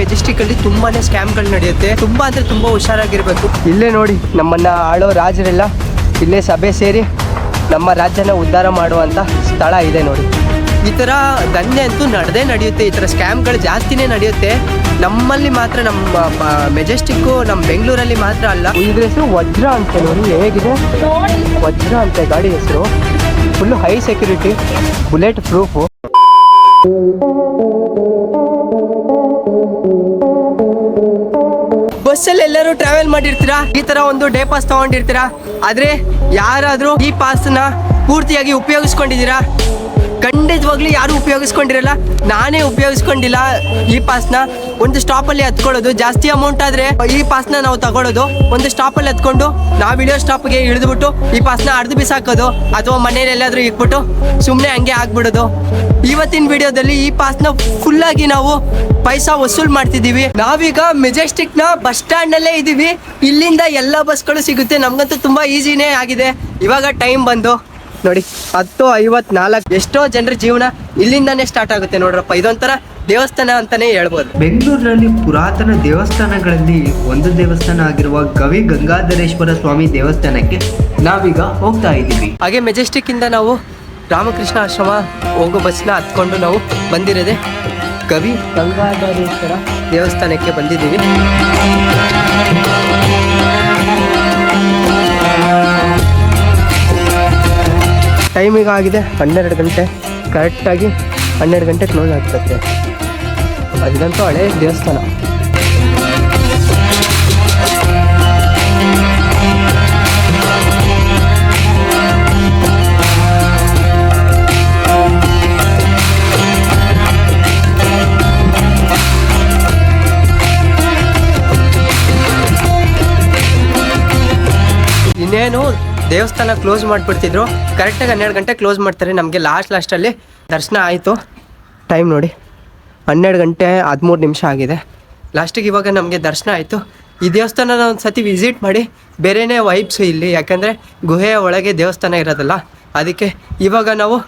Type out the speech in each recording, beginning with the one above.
Majestic ಅಲ್ಲಿ ತುಂಬಾನೇ ಸ್ಕ್ಯಾಮ್ಗಳು ನಡೆಯುತ್ತೆ. ತುಂಬಾ ಅಂದ್ರೆ ತುಂಬಾ ಹುಷಾರಾಗಿರ್ಬೇಕು. ಇಲ್ಲೇ ನೋಡಿ ನಮ್ಮನ್ನ ಆಳೋ ರಾಜರೆಲ್ಲ ಇಲ್ಲೇ ಸಭೆ ಸೇರಿ ನಮ್ಮ ರಾಜ್ಯನ ಉದ್ಧಾರ ಮಾಡುವಂತ ಸ್ಥಳ ಇದೆ ನೋಡಿ. ಈ ಥರ ದಂಧೆ ಅಂತೂ ನಡೆದೇ ನಡೆಯುತ್ತೆ. ಈ ಥರ ಸ್ಕ್ಯಾಮ್ಗಳು ಜಾಸ್ತಿನೇ ನಡೆಯುತ್ತೆ. ನಮ್ಮಲ್ಲಿ ಮಾತ್ರ ನಮ್ಮ ಮೆಜೆಸ್ಟಿಕ್ಕು ನಮ್ಮ ಬೆಂಗಳೂರಲ್ಲಿ ಮಾತ್ರ ಅಲ್ಲ. ಇದ್ರ ಹೆಸರು ವಜ್ರ ಅಂತ ನೋಡಿ ಹೇಗಿದೆ. ವಜ್ರ ಅಂತ ಗಾಡಿ ಹೆಸರು. Full high security bullet proof ಬಸ್ಸಲ್ಲಿ ಎಲ್ಲರೂ ಟ್ರಾವೆಲ್ ಮಾಡಿರ್ತೀರಾ? ಈ ತರ ಒಂದು ಡೇ ಪಾಸ್ ತಗೊಂಡಿರ್ತೀರಾ? ಆದ್ರೆ ಯಾರಾದ್ರೂ ಈ ಪಾಸ್ನ ಪೂರ್ತಿಯಾಗಿ ಉಪಯೋಗಿಸ್ಕೊಂಡಿದ್ದೀರಾ? ಖಂಡಿತವಾಗ್ಲೂ ಯಾರು ಉಪಯೋಗಿಸ್ಕೊಂಡಿರಲ್ಲ, ನಾನೇ ಉಪಯೋಗಿಸ್ಕೊಂಡಿಲ್ಲ ಈ ಪಾಸ್ನ. ಒಂದು ಸ್ಟಾಪಲ್ಲಿ ಹತ್ಕೊಳ್ಳೋದು, ಜಾಸ್ತಿ ಅಮೌಂಟ್ ಆದ್ರೆ ಈ ಪಾಸ್ನ ನಾವು ತಗೊಳ್ಳೋದು. ಒಂದು ಸ್ಟಾಪಲ್ಲಿ ಹತ್ಕೊಂಡು ನಾವು ಇಳಿಯೋ ಸ್ಟಾಪ್ಗೆ ಇಳಿದ್ಬಿಟ್ಟು ಈ ಪಾಸ್ನ ಅರ್ಧ ಬಿಸಾಕೋದು ಅಥವಾ ಮನೇಲಿ ಎಲ್ಲಾದ್ರೂ ಇಟ್ಬಿಟ್ಟು ಸುಮ್ಮನೆ ಹಂಗೆ ಆಗ್ಬಿಡೋದು. ಇವತ್ತಿನ ವಿಡಿಯೋದಲ್ಲಿ ಈ ಪಾಸ್ನ ಫುಲ್ ಆಗಿ ನಾವು ಪೈಸಾ ವಸೂಲ್ ಮಾಡ್ತಿದೀವಿ ನಾವೀಗ ಮೆಜೆಸ್ಟಿಕ್ನ ಬಸ್ ಸ್ಟ್ಯಾಂಡ್ ನಲ್ಲೇ ಇದೀವಿ. ಇಲ್ಲಿಂದ ಎಲ್ಲ ಬಸ್ಗಳು ಸಿಗುತ್ತೆ. ನಮಗಂತೂ ತುಂಬಾ ಈಸಿನೇ ಆಗಿದೆ. ಇವಾಗ ಟೈಮ್ ಬಂದು. ನೋಡಿ ಹತ್ತು ಐವತ್ನಾಲ್ಕು ಎಷ್ಟೋ ಜನರ ಜೀವನ ಇಲ್ಲಿಂದಾನೇ ಸ್ಟಾರ್ಟ್ ಆಗುತ್ತೆ ನೋಡ್ರಪ್ಪ. ಇದೊಂಥರ ದೇವಸ್ಥಾನ ಅಂತಾನೆ ಹೇಳ್ಬೋದು. ಬೆಂಗಳೂರಿನಲ್ಲಿ ಪುರಾತನ ದೇವಸ್ಥಾನಗಳಲ್ಲಿ ಒಂದು ದೇವಸ್ಥಾನ ಆಗಿರುವ ಗವಿ ಗಂಗಾಧರೇಶ್ವರ ಸ್ವಾಮಿ ದೇವಸ್ಥಾನಕ್ಕೆ ನಾವೀಗ ಹೋಗ್ತಾ ಇದ್ದೀವಿ. ಹಾಗೆ ಮೆಜೆಸ್ಟಿಕ್ ಇಂದ ನಾವು ರಾಮಕೃಷ್ಣ ಆಶ್ರಮ ಹೋಗೋ ಬಸ್ನ ಹತ್ಕೊಂಡು ನಾವು ಬಂದಿರೋದೆ ಕವಿ ಗಂಗಾಧರೇಶ್ವರ ದೇವಸ್ಥಾನಕ್ಕೆ ಬಂದಿದ್ದೀವಿ. ಟೈಮ್ ಈಗ ಆಗಿದೆ. ಹನ್ನೆರಡು ಗಂಟೆ. ಕರೆಕ್ಟಾಗಿ ಹನ್ನೆರಡು ಗಂಟೆ ಕ್ಲೋಸ್ ಆಗ್ತದೆ ಅದಂತೂ ಹಳೆ ದೇವಸ್ಥಾನ. ಇನ್ನೇನು? ದೇವಸ್ಥಾನ ಕ್ಲೋಸ್ ಮಾಡಿಬಿಡ್ತಿದ್ರು. ಕರೆಕ್ಟಾಗಿ ಹನ್ನೆರಡು ಗಂಟೆ ಕ್ಲೋಸ್ ಮಾಡ್ತಾರೆ. ನಮಗೆ ಲಾಸ್ಟ್ ಲಾಸ್ಟಲ್ಲಿ ದರ್ಶನ ಆಯಿತು. ಟೈಮ್ ನೋಡಿ. ಹನ್ನೆರಡು ಗಂಟೆ ಹದಿಮೂರು ನಿಮಿಷ ಆಗಿದೆ. ಲಾಸ್ಟಿಗೆ ಇವಾಗ ನಮಗೆ ದರ್ಶನ ಆಯಿತು. ಈ ದೇವಸ್ಥಾನನ ಒಂದು ಸತಿ ವಿಸಿಟ್ ಮಾಡಿ ಬೇರೆನೇ ವೈಬ್ಸು ಇಲ್ಲಿ. ಯಾಕಂದರೆ ಗುಹೆಯ ಒಳಗೆ ದೇವಸ್ಥಾನ ಇರೋದಲ್ಲ. ಅದಕ್ಕೆ ಇವಾಗ ನಾವು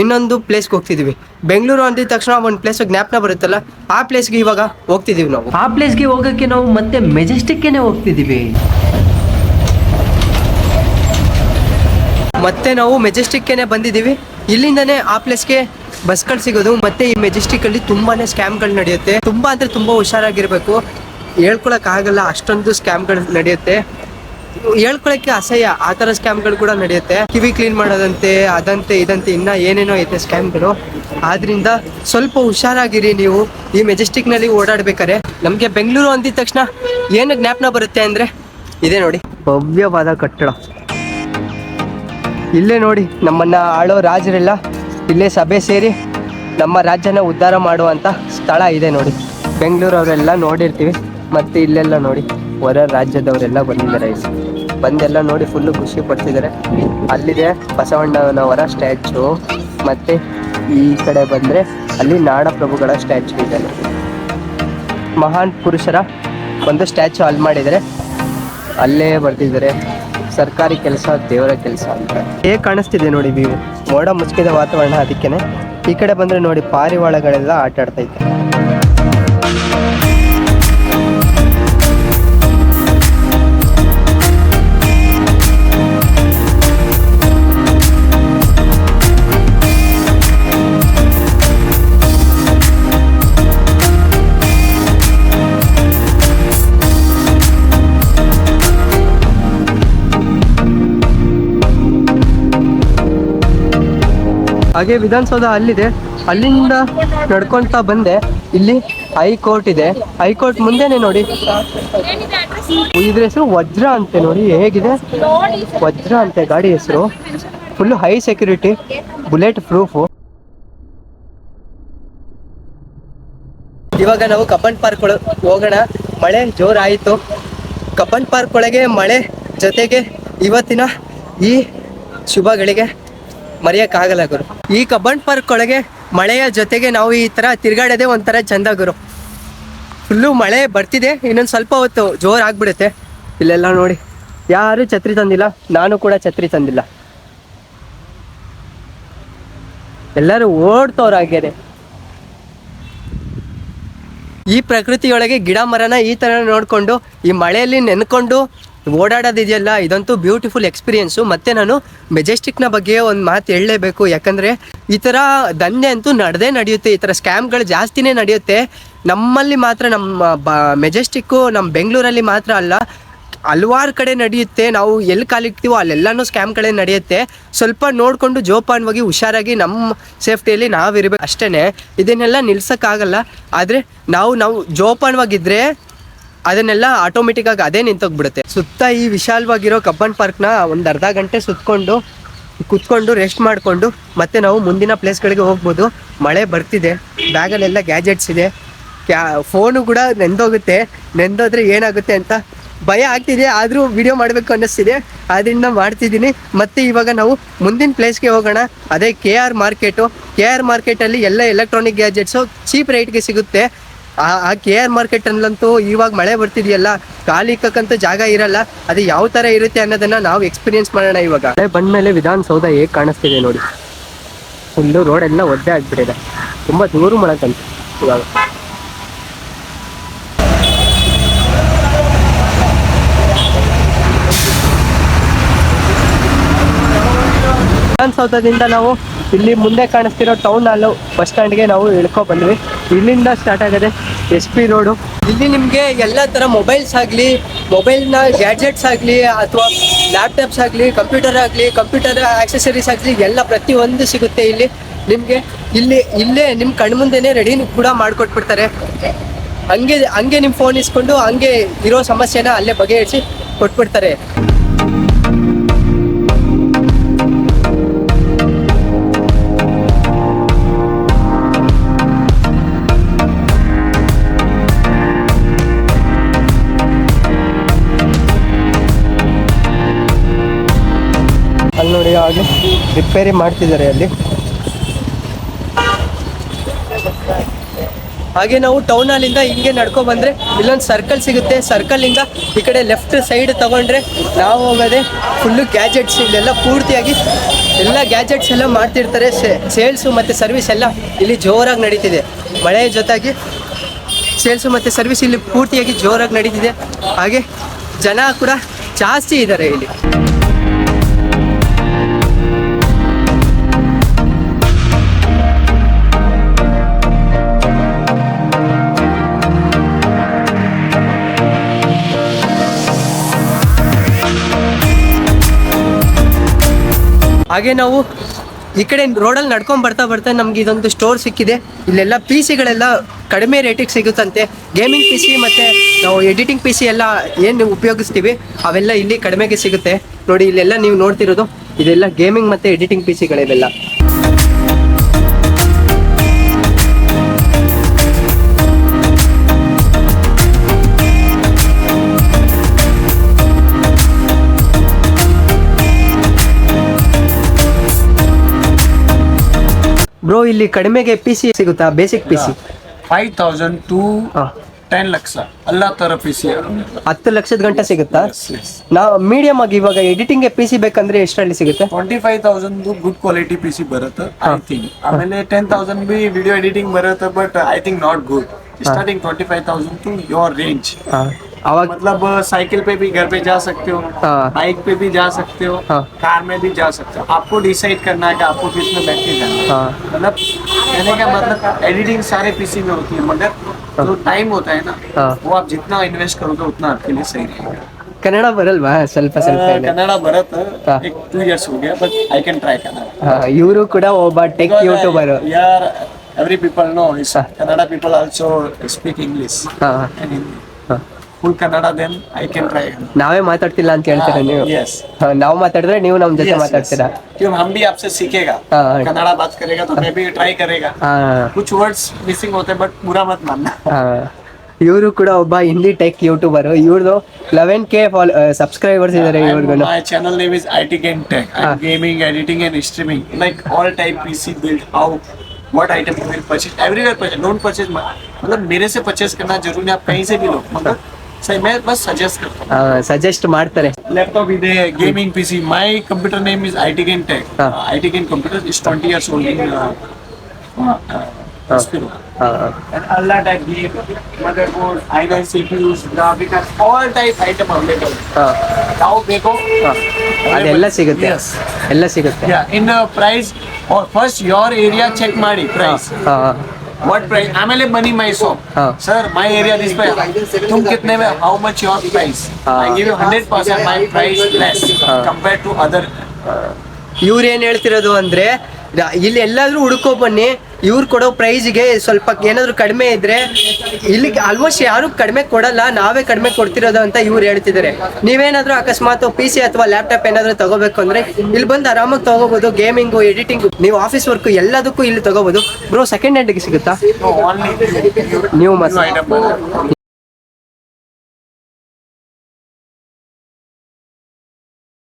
ಇನ್ನೊಂದು ಪ್ಲೇಸ್ಗೆ ಹೋಗ್ತಿದ್ದೀವಿ ಬೆಂಗಳೂರು ಅಂದಿದ ತಕ್ಷಣ ಒಂದು ಪ್ಲೇಸ್ ಜ್ಞಾಪನ ಬರುತ್ತಲ್ಲ? ಆ ಪ್ಲೇಸ್ಗೆ ಇವಾಗ ಹೋಗ್ತಿದ್ದೀವಿ ನಾವು. ಆ ಪ್ಲೇಸ್ಗೆ ಹೋಗೋಕ್ಕೆ ನಾವು ಮತ್ತೆ ಮೆಜೆಸ್ಟಿಕ್ಕೇನೆ ಹೋಗ್ತಿದ್ದೀವಿ ಮತ್ತೆ ನಾವು ಮೆಜೆಸ್ಟಿಕ್ಕೇನೆ ಬಂದಿದ್ದೀವಿ. ಇಲ್ಲಿಂದನೇ ಆ ಪ್ಲೇಸ್ಗೆ ಬಸ್ಗಳು ಸಿಗೋದು, ಮತ್ತೆ ಈ ಮೆಜೆಸ್ಟಿಕ್ ಅಲ್ಲಿ ತುಂಬಾನೇ ಸ್ಕ್ಯಾಮ್ಗಳು ನಡೆಯುತ್ತೆ. ತುಂಬಾ ಅಂದ್ರೆ ತುಂಬಾ ಹುಷಾರಾಗಿರ್ಬೇಕು. ಹೇಳ್ಕೊಳಕ್ ಆಗಲ್ಲ, ಅಷ್ಟೊಂದು ಸ್ಕ್ಯಾಮ್ಗಳು ನಡೆಯುತ್ತೆ. ಹೇಳ್ಕೊಳಕ್ಕೆ ಅಸಹ್ಯ, ಆ ಥರ ಸ್ಕ್ಯಾಮ್ಗಳು ಕೂಡ ನಡೆಯುತ್ತೆ. ಕಿವಿ ಕ್ಲೀನ್ ಮಾಡೋದಂತೆ, ಅದಂತೆ, ಇದಂತೆ ಇನ್ನ ಏನೇನೋ ಐತೆ ಸ್ಕ್ಯಾಮ್ಗಳು ಆದ್ರಿಂದ ಸ್ವಲ್ಪ ಹುಷಾರಾಗಿರಿ ನೀವು. ಈ ಮೆಜೆಸ್ಟಿಕ್ನಲ್ಲಿ ಓಡಾಡ್ಬೇಕಾರೆ ನಮ್ಗೆ ಬೆಂಗಳೂರು ಅಂದಿದ ತಕ್ಷಣ ಏನು ಜ್ಞಾಪನ ಬರುತ್ತೆ ಅಂದ್ರೆ, ಇದೆ ನೋಡಿ. ಭವ್ಯವಾದ ಕಟ್ಟಡ. ಇಲ್ಲೇ ನೋಡಿ, ನಮ್ಮನ್ನ ಆಳೋ ರಾಜರೆಲ್ಲ ಇಲ್ಲೇ ಸಭೆ ಸೇರಿ ನಮ್ಮ ರಾಜ್ಯನ ಉದ್ಧಾರ ಮಾಡುವಂಥ ಸ್ಥಳ ಇದೆ ನೋಡಿ. ಬೆಂಗಳೂರವರೆಲ್ಲ ನೋಡಿರ್ತೀವಿ, ಮತ್ತೆ ಇಲ್ಲೆಲ್ಲ ನೋಡಿ, ಹೊರ ರಾಜ್ಯದವರೆಲ್ಲ ಬಂದಿದ್ದಾರೆ ಇಲ್ಲಿ. ಬಂದೆಲ್ಲ ನೋಡಿ ಫುಲ್ಲು ಖುಷಿ ಪಡ್ತಿದ್ದಾರೆ. ಅಲ್ಲಿದೆ ಬಸವಣ್ಣನವರ ಸ್ಟ್ಯಾಚು, ಮತ್ತೆ ಈ ಕಡೆ ಬಂದ್ರೆ ಅಲ್ಲಿ ನಾಡಪ್ರಭುಗಳ ಸ್ಟ್ಯಾಚು ಇದೆ. ಮಹಾನ್ ಪುರುಷರ ಒಂದು ಸ್ಟ್ಯಾಚು ಅಲ್ಲಿ ಮಾಡಿದ್ದಾರೆ. ಅಲ್ಲೇ ಬರ್ತಿದ್ದಾರೆ. ಸರ್ಕಾರಿ ಕೆಲಸ, ದೇವರ ಕೆಲಸ ಅಂತ. ಹೇಗೆ ಕಾಣಿಸ್ತಿದೆ ನೋಡಿ ವ್ಯೂ ಮೋಡ ಮುಚ್ಚಿದ ವಾತಾವರಣ ಅದಕ್ಕೇನೆ. ಈ ಕಡೆ ಬಂದ್ರೆ ನೋಡಿ ಪಾರಿವಾಳಗಳೆಲ್ಲ ಆಟ ಆಡ್ತೈತೆ ಹಾಗೆ ವಿಧಾನಸೌಧ ಅಲ್ಲಿದೆ. ಅಲ್ಲಿಂದ ನಡ್ಕೊಂತ ಬಂದೆ. ಇಲ್ಲಿ ಹೈಕೋರ್ಟ್ ಇದೆ. ಹೈಕೋರ್ಟ್ ಮುಂದೆನೆ ನೋಡಿ. ಇದ್ರ ಹೆಸರು ವಜ್ರ ಅಂತೆ ನೋಡಿ. ಹೇಗಿದೆ? ವಜ್ರ ಅಂತೆ ಗಾಡಿ ಹೆಸರು. Full high security bullet proof ಇವಾಗ ನಾವು ಕಬ್ಬನ್ ಪಾರ್ಕ್ ಒಳಗೆ ಹೋಗೋಣ. ಮಳೆ ಜೋರಾಯಿತು. ಕಬ್ಬನ್ ಪಾರ್ಕ್ ಒಳಗೆ ಮಳೆ ಜೊತೆಗೆ ಇವತ್ತಿನ ಈ ಶುಭಗಳಿಗೆ ಮರೆಯೋಕ್ಕಾಗಲ್ಲ ಗುರು. ಈ ಕಬ್ಬನ್ ಪಾರ್ಕ್ ಒಳಗೆ ಮಳೆಯ ಜೊತೆಗೆ ನಾವು ಈ ತರ ತಿರ್ಗಾಡೋದೆ ಒಂಥರ ಚಂದ ಗುರು. ಫುಲ್ಲು ಮಳೆ ಬರ್ತಿದೆ, ಇನ್ನೊಂದು ಸ್ವಲ್ಪ ಹೊತ್ತು ಜೋರ್ ಆಗ್ಬಿಡುತ್ತೆ. ಇಲ್ಲೆಲ್ಲ ನೋಡಿ, ಯಾರು ಛತ್ರಿ ತಂದಿಲ್ಲ, ನಾನು ಕೂಡ ಛತ್ರಿ ತಂದಿಲ್ಲ. ಎಲ್ಲರೂ ಓಡ್ತವ್ರ ಈ ಪ್ರಕೃತಿಯೊಳಗೆ ಗಿಡ ಮರನ ಈ ತರ ನೋಡ್ಕೊಂಡು, ಈ ಮಳೆಯಲ್ಲಿ ನೆನ್ಕೊಂಡು ಓಡಾಡೋದಿದೆಯಲ್ಲ, ಇದಂತೂ ಬ್ಯೂಟಿಫುಲ್ ಎಕ್ಸ್ಪೀರಿಯೆನ್ಸು ಮತ್ತು ನಾನು ಮೆಜೆಸ್ಟಿಕ್ನ ಬಗ್ಗೆ ಒಂದು ಮಾತು ಹೇಳಲೇಬೇಕು. ಯಾಕಂದರೆ ಈ ಥರ ದಂಧೆ ಅಂತೂ ನಡೆದೇ ನಡೆಯುತ್ತೆ. ಈ ಥರ ಸ್ಕ್ಯಾಮ್ಗಳು ಜಾಸ್ತಿನೇ ನಡೆಯುತ್ತೆ. ನಮ್ಮಲ್ಲಿ ಮಾತ್ರ, ನಮ್ಮ ಬ ಮೆಜೆಸ್ಟಿಕ್ಕು ನಮ್ಮ ಬೆಂಗಳೂರಲ್ಲಿ ಮಾತ್ರ ಅಲ್ಲ, ಹಲ್ವಾರು ಕಡೆ ನಡೆಯುತ್ತೆ. ನಾವು ಎಲ್ಲಿ ಕಾಲಿಡ್ತೀವೋ ಅಲ್ಲೆಲ್ಲನೂ ಸ್ಕ್ಯಾಮ್ಗಳೇ ನಡೆಯುತ್ತೆ. ಸ್ವಲ್ಪ ನೋಡಿಕೊಂಡು ಜೋಪಾನವಾಗಿ ಹುಷಾರಾಗಿ ನಮ್ಮ ಸೇಫ್ಟಿಯಲ್ಲಿ ನಾವಿರಬೇಕು. ಅಷ್ಟೇ ಇದನ್ನೆಲ್ಲ ನಿಲ್ಸೋಕ್ಕಾಗಲ್ಲ. ಆದರೆ ನಾವು ನಾವು ಜೋಪಾನವಾಗಿದ್ದರೆ ಅದನ್ನೆಲ್ಲ ಆಟೋಮೆಟಿಕ್ಕಾಗಿ ಅದೇ ನಿಂತೋಗ್ಬಿಡುತ್ತೆ. ಸುತ್ತ ಈ ವಿಶಾಲವಾಗಿರೋ ಕಬ್ಬನ್ ಪಾರ್ಕ್ನ ಒಂದು ಅರ್ಧ ಗಂಟೆ ಸುತ್ತಕೊಂಡು ಕುತ್ಕೊಂಡು ರೆಸ್ಟ್ ಮಾಡಿಕೊಂಡು ಮತ್ತೆ ನಾವು ಮುಂದಿನ ಪ್ಲೇಸ್ಗಳಿಗೆ ಹೋಗ್ಬೋದು. ಮಳೆ ಬರ್ತಿದೆ, ಬ್ಯಾಗಲ್ಲೆಲ್ಲ ಗ್ಯಾಜೆಟ್ಸ್ ಇದೆ. ಕ್ಯಾ ಫೋನು ಕೂಡ ನೆಂದೋಗುತ್ತೆ. ನೆಂದೋದ್ರೆ ಏನಾಗುತ್ತೆ ಅಂತ ಭಯ ಆಗ್ತಿದೆ, ಆದರೂ ವಿಡಿಯೋ ಮಾಡಬೇಕು ಅನ್ನಿಸ್ತಿದೆ. ಅದರಿಂದ ಮಾಡ್ತಿದ್ದೀನಿ. ಮತ್ತೆ ಇವಾಗ ನಾವು ಮುಂದಿನ ಪ್ಲೇಸ್ಗೆ ಹೋಗೋಣ. ಅದೇ K R market K R ಮಾರ್ಕೆಟಲ್ಲಿ ಎಲ್ಲ ಎಲೆಕ್ಟ್ರಾನಿಕ್ ಗ್ಯಾಜೆಟ್ಸು ಚೀಪ್ ರೇಟ್ಗೆ ಸಿಗುತ್ತೆ. ಆ ಆ ಕೆ ಆರ್ ಮಾರ್ಕೆಟಲ್ಲಂತೂ ಇವಾಗ ಮಳೆ ಬರ್ತಿದೆಯಲ್ಲ, ಖಾಲಿ ಇಕ್ಕಂತ ಜಾಗ ಇರಲ್ಲ, ಅದು ಯಾವ ತರ ಇರುತ್ತೆ ಅನ್ನೋದನ್ನ ನಾವು ಎಕ್ಸ್ಪೀರಿಯನ್ಸ್ ಮಾಡೋಣ ಇವಾಗ. ಮಳೆ ಬಂದಮೇಲೆ ವಿಧಾನಸೌಧ ಹೇಗೆ ಕಾಣಿಸ್ತಿದೆ ನೋಡಿ. ಫುಲ್ಲು ರೋಡೆಲ್ಲ ಒದ್ದೆ ಆಗ್ಬಿಟ್ಟಿದೆ. ತುಂಬ ದೂರ ಮಾಡಕ್ಕಂತ ಇವಾಗ. ವಿಧಾನಸೌಧದಿಂದ ನಾವು ಇಲ್ಲಿ ಮುಂದೆ ಕಾಣಿಸ್ತಿರೋ ಟೌನ್ ಹಾಲು ಬಸ್ ಸ್ಟ್ಯಾಂಡ್ಗೆ ನಾವು ಇಳ್ಕೊ ಬಂದ್ವಿ. ಇಲ್ಲಿಂದ ಸ್ಟಾರ್ಟ್ ಆಗದೆ ಎಸ್ ಪಿ ರೋಡು ಇಲ್ಲಿ ನಿಮಗೆ ಎಲ್ಲ ಥರ ಮೊಬೈಲ್ಸ್ ಆಗಲಿ ಮೊಬೈಲ್ನ ಗ್ಯಾಜೆಟ್ಸ್ ಆಗಲಿ, ಅಥವಾ ಲ್ಯಾಪ್ಟಾಪ್ಸ್ ಆಗಲಿ ಕಂಪ್ಯೂಟರ್ ಆಗಲಿ ಕಂಪ್ಯೂಟರ್ ಆಕ್ಸೆಸರೀಸ್ ಆಗಲಿ, ಎಲ್ಲ ಪ್ರತಿಯೊಂದು ಸಿಗುತ್ತೆ ಇಲ್ಲಿ. ನಿಮಗೆ ಇಲ್ಲಿ, ಇಲ್ಲೇ ನಿಮ್ಮ ಕಣ್ಮುಂದೆನೇ ರೆಡಿ ಕೂಡ ಮಾಡಿಕೊಟ್ಬಿಡ್ತಾರೆ. ಹಂಗೆ ಹಂಗೆ ನಿಮ್ಮ ಫೋನ್ ಇಸ್ಕೊಂಡು ಹಂಗೆ ಇರೋ ಸಮಸ್ಯೆನ ಅಲ್ಲೇ ಬಗೆಹರಿಸಿ ಕೊಟ್ಬಿಡ್ತಾರೆ. ನೋಡಿ ಹಾಗೆ ರಿಪೇರಿ ಮಾಡ್ತಿದ್ದಾರೆ ಅಲ್ಲಿ. ಹಾಗೆ ನಾವು ಟೌನ್ ಹಾಲಿಂದ ಹಿಂಗೆ ನಡ್ಕೊ ಬಂದ್ರೆ ಇಲ್ಲೊಂದು ಸರ್ಕಲ್ ಸಿಗುತ್ತೆ. ಸರ್ಕಲ್ ಇಂದ ಈ ಕಡೆ ಲೆಫ್ಟ್ ಸೈಡ್ ತಗೊಂಡ್ರೆ ನಾವು ಹೋಗೋದೆ ಫುಲ್ಲು ಗ್ಯಾಜೆಟ್ಸ್ ಇಲ್ಲೆಲ್ಲ ಪೂರ್ತಿಯಾಗಿ ಎಲ್ಲ ಗ್ಯಾಜೆಟ್ಸ್ ಎಲ್ಲ ಮಾಡ್ತಿರ್ತಾರೆ. ಸೇಲ್ಸು ಮತ್ತೆ ಸರ್ವಿಸ್ ಎಲ್ಲ ಇಲ್ಲಿ ಜೋರಾಗಿ ನಡೀತಿದೆ. ಮಳೆ ಜೊತೆಗೆ ಸೇಲ್ಸು ಮತ್ತೆ ಸರ್ವಿಸ್ ಇಲ್ಲಿ ಪೂರ್ತಿಯಾಗಿ ಜೋರಾಗಿ ನಡೀತಿದೆ. ಹಾಗೆ ಜನ ಕೂಡ ಜಾಸ್ತಿ ಇದ್ದಾರೆ ಇಲ್ಲಿ. ಹಾಗೆ ನಾವು ಈ ಕಡೆ ರೋಡಲ್ಲಿ ನಡ್ಕೊಂಡು ಬರ್ತಾ ಬರ್ತಾ ನಮ್ಗೆ ಇದೊಂದು ಸ್ಟೋರ್ ಸಿಕ್ಕಿದೆ. ಇಲ್ಲೆಲ್ಲ ಪಿ ಸಿಗಳೆಲ್ಲ ಕಡಿಮೆ ರೇಟಿಗೆ ಸಿಗುತ್ತಂತೆ. ಗೇಮಿಂಗ್ ಪಿ ಸಿ ಮತ್ತು ನಾವು ಎಡಿಟಿಂಗ್ ಪಿ ಸಿ ಎಲ್ಲ ಏನು ಉಪಯೋಗಿಸ್ತೀವಿ, ಅವೆಲ್ಲ ಇಲ್ಲಿ ಕಡಿಮೆಗೆ ಸಿಗುತ್ತೆ. ನೋಡಿ, ಇಲ್ಲೆಲ್ಲ ನೀವು ನೋಡ್ತಿರೋದು, ಇದೆಲ್ಲ ಗೇಮಿಂಗ್ ಮತ್ತು ಎಡಿಟಿಂಗ್ ಪಿ ಸಿಗಳಿವೆಲ್ಲ ಬ್ರೋ ಇಲ್ಲಿ ಕಡಿಮೆಗೆ ಪಿ ಸಿ ಸಿಗುತ್ತಾ? Basic P C five thousand to ten lakh ಎಲ್ಲ ತರ ಪಿ ಸಿ ಹತ್ತು ಲಕ್ಷದ ಗಂಟೆ ಸಿಗುತ್ತಾ? ನಾವು ಮೀಡಿಯಂ ಆಗಿ ಇವಾಗ ಎಡಿಟಿಂಗ್ ಪಿ ಸಿ ಬೇಕಂದ್ರೆ ಎಷ್ಟರಲ್ಲಿ ಸಿಗುತ್ತೆ? Twenty five thousand good quality P C ಬರುತ್ತೆ ಐ ಥಿಂಕ್ ಆಮೇಲೆ ten thousand be video editing ಬರುತ್ತೆ but I think not good starting twenty five thousand to your range ಹಾಂ ಅವಾಗ मतलब साइकिल पे भी घर पे जा सकते हो हाँ। बाइक पे भी जा सकते हो हाँ। कार में भी जा सकते हो आपको डिसाइड करना है कि आपको किस में बैठ के जाना है हाँ। मतलब कहने का मतलब एडिटिंग सारे पीसी में होती है मगर जो टाइम होता है ना हाँ। वो आप जितना इन्वेस्ट करोगे उतना आपके लिए सही रहेगा ಕನ್ನಡ ಬರಲ್ವಾ ಸ್ವಲ್ಪ ಸ್ವಲ್ಪ Uh, ಇದೆ कन्नड़ा भरत हाँ। एक टू इयर्स हो गया but I can try Kannada ಇವರು ಕೂಡ ಒಬ್ಬ ಟೆಕ್ ಯೂಟ್ಯೂಬರ್ यार every people know is हाँ। Kannada people also speak English ಹಾ and Hindi. ಹಾ. Full Kannada then I can try. ನಾವೇ ಮಾತಾಡ್ತಿಲ್ಲ ಅಂತ ಹೇಳ್ತೀರಾ ನೀವು yes. ಹಾ, ನಾವು ಮಾತಾಡಿದ್ರೆ ನೀವು ನಮ್ಮ ಜೊತೆ Yes, ಮಾತಾಡ್ತೀರಾ yes. क्यों हम भी आपसे सीखेगा हाँ, हाँ। कन्नड़ा बात करेगा तो मैं भी ट्राई करेगा ಹಾ कुछ वर्ड्स मिसिंग होते हैं बट बुरा मत मानना ಹಾ ಇವರು ಕೂಡ ಒಬ್ಬ ಹಿಂದಿ ಟೆಕ್ ಯೂಟ್ಯೂಬರ್ ಇವ್ರದ್ದು ಲೆವೆನ್ ಕೆ ಫಾಲ್ ಸಬ್ಸ್ಕ್ರೈಬರ್ಸ್ ಇದ್ದಾರೆ ಇವ್ರಿಗೂ my channel name is IT Game Tech. I'm Ah. gaming, editing, and streaming. Like all type PC build, how, what item you will purchase, everywhere purchase. Don't purchase. my- मतलब मेरे से purchase करना जरूरी नहीं आप कहीं से भी लो मगर ಸಜೆಸ್ಟ್ ಮಾಡ್ತಾರೆ. ಲ್ಯಾಪ್ಟಾಪ್ ಇದೆ gaming P C my computer name is I T game tech I T game computer is twenty years old in Allah type game, motherboard, i9 CPUs, graphic cards, all type item available. ನಾವು ಬೇಕೋ ಅದೆಲ್ಲ ಸಿಗುತ್ತೆ. ಎಲ್ಲ ಸಿಗುತ್ತೆ. In price first your area check ಮಾಡಿ price ಹಾಂ ಹಾಂ What price? ಆಮೇಲೆ ಬನ್ನಿ ಮೈ ಶಾಪ್ हाँ. Sir my area this price तुम कितने में how much your price हाँ. I give you 100% my price less हाँ. compared to other ಇವ್ರು ಏನ್ ಹೇಳ್ತಿರೋದು ಅಂದ್ರೆ ರ- ಇಲ್ಲಿ ಎಲ್ಲಾದ್ರೂ ಹುಡ್ಕೋ ಬನ್ನಿ ಇವ್ರು ಕೊಡೋ ಪ್ರೈಸ್ಗೆ ಸ್ವಲ್ಪ ಏನಾದ್ರು ಕಡಿಮೆ ಇದ್ರೆ ಇಲ್ಲಿ ಆಲ್ಮೋಸ್ಟ್ ಯಾರು ಕಡಿಮೆ ಕೊಡಲ್ಲ ನಾವೇ ಕಡಿಮೆ ಕೊಡ್ತಿರೋದು ಅಂತ ಇವ್ರು ಹೇಳ್ತಿದ್ದಾರೆ. ನೀವೇನಾದ್ರು ಅಕಸ್ಮಾತ್ ಪಿ ಸಿ ಅಥವಾ ಲ್ಯಾಪ್ಟಾಪ್ ಏನಾದರೂ ತಗೋಬೇಕು ಅಂದ್ರೆ ಇಲ್ಲಿ ಬಂದು ಆರಾಮಾಗಿ ತಗೋಬಹುದು ಗೇಮಿಂಗು ಎಡಿಟಿಂಗು ನೀವು ಆಫೀಸ್ ವರ್ಕ್ ಎಲ್ಲದಕ್ಕೂ ಇಲ್ಲಿ ತಗೋಬಹುದು ಬ್ರೋ ಸೆಕೆಂಡ್ ಹ್ಯಾಂಡಿಗೆ ಸಿಗುತ್ತಾ? ನೀವು